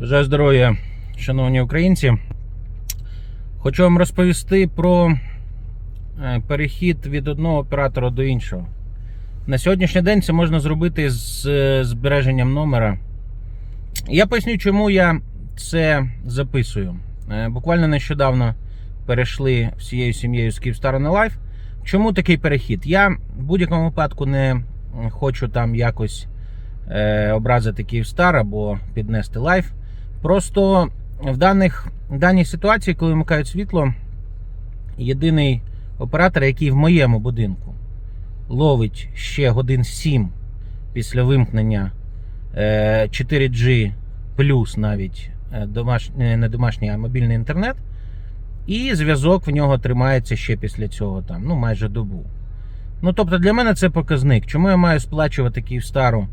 Бажаю здоров'я, шановні українці. Хочу вам розповісти про е, перехід від одного оператора до іншого. На сьогоднішній день це можна зробити з е, збереженням номера. Я поясню, чому я це записую. Е, Буквально нещодавно перейшли всією сім'єю з Київстара на лайф. Чому такий перехід? Я в будь-якому випадку не хочу там якось образити Київстар або піднести лайф. Просто в даних, в даній ситуації, коли вмикають світло, єдиний оператор, який в моєму будинку ловить ще годин 7 після вимкнення е, 4G плюс навіть е, е, не домашній, а мобільний інтернет. І зв'язок в нього тримається ще після цього, там, ну майже добу. Ну, тобто для мене це показник. Чому я маю сплачувати Київстару е,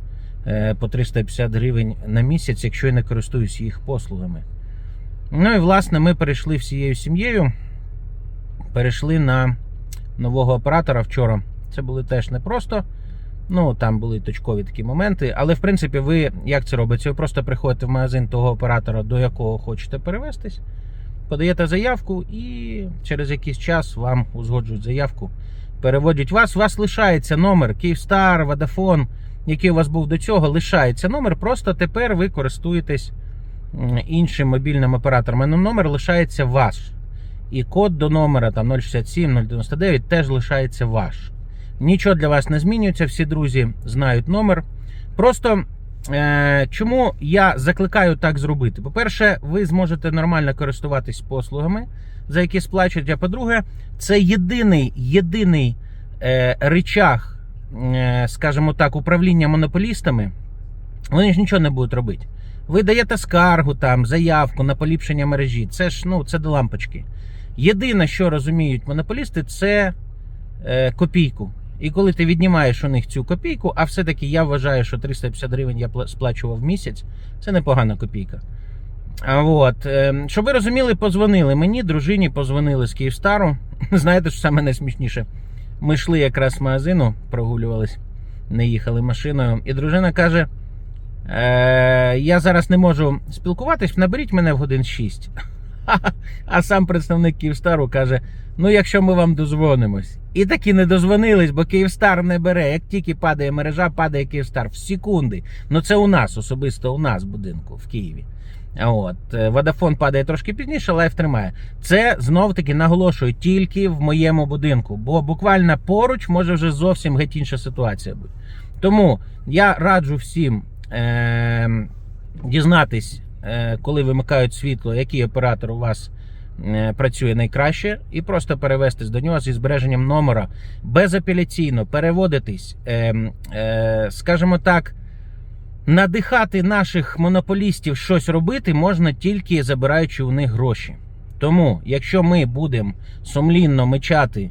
по 350 гривень на місяць, якщо я не користуюсь їх послугами? Ну і власне ми перейшли всією сім'єю. Перейшли на нового оператора вчора. Це були теж непросто. Ну, там були точкові такі моменти. Але в принципі, ви як це робиться? Ви просто приходите в магазин того оператора, до якого хочете перевестись, подаєте заявку, і через якийсь час вам узгоджують заявку, переводять вас. У вас лишається номер Київстар, Водафон, який у вас був до цього, лишається номер. Просто тепер ви користуєтесь іншим мобільним оператором. А номер лишається ваш. І код до номера там 067 099 теж лишається ваш. Нічого для вас не змінюється, всі друзі знають номер. Просто е, чому я закликаю так зробити? По-перше, ви зможете нормально користуватись послугами, за які сплачують. А по-друге, це єдиний, єдиний е, речах, скажімо так, управління монополістами. Вони ж нічого не будуть робити. Ви даєте скаргу, там, заявку на поліпшення мережі. Це ж ну, це до лампочки. Єдине, що розуміють монополісти, це е, копійку. І коли ти віднімаєш у них цю копійку, а все-таки я вважаю, що 350 гривень я сплачував в місяць, це непогана копійка. А от, е, щоб ви розуміли, позвонили мені, дружині позвонили з Київстару. Знаєте, що саме найсмішніше? Ми йшли якраз з магазину, прогулювались, не їхали машиною, і дружина каже: е, Я зараз не можу спілкуватись, наберіть мене в годин 6. А сам представник Київстару каже: ну, якщо ми вам дозвонимось. І таки не дозвонились, бо Київстар не бере. Як тільки падає мережа, падає Київстар в секунди. Ну це у нас, особисто у нас в будинку в Києві. От е, Водафон падає трошки пізніше, лайф тримає. Це знов таки наголошую тільки в моєму будинку, бо буквально поруч може вже зовсім геть інша ситуація бути. Тому я раджу всім е- дізнатись, е- коли вимикають світло, який оператор у вас е, працює найкраще, і просто перевестись до нього зі збереженням номера безапеляційно переводитись, е- е- скажімо так. Надихати наших монополістів щось робити можна тільки забираючи у них гроші. Тому, якщо ми будемо сумлінно мечати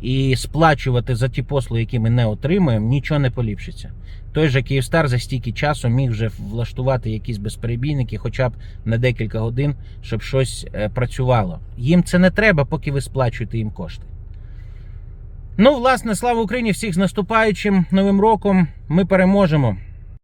і сплачувати за ті послуги, які ми не отримуємо, нічого не поліпшиться. Той же Київстар за стільки часу міг вже влаштувати якісь безперебійники, хоча б на декілька годин, щоб щось е, працювало. Їм це не треба, поки ви сплачуєте їм кошти. Ну, власне, слава Україні! Всіх з наступаючим новим роком! Ми переможемо!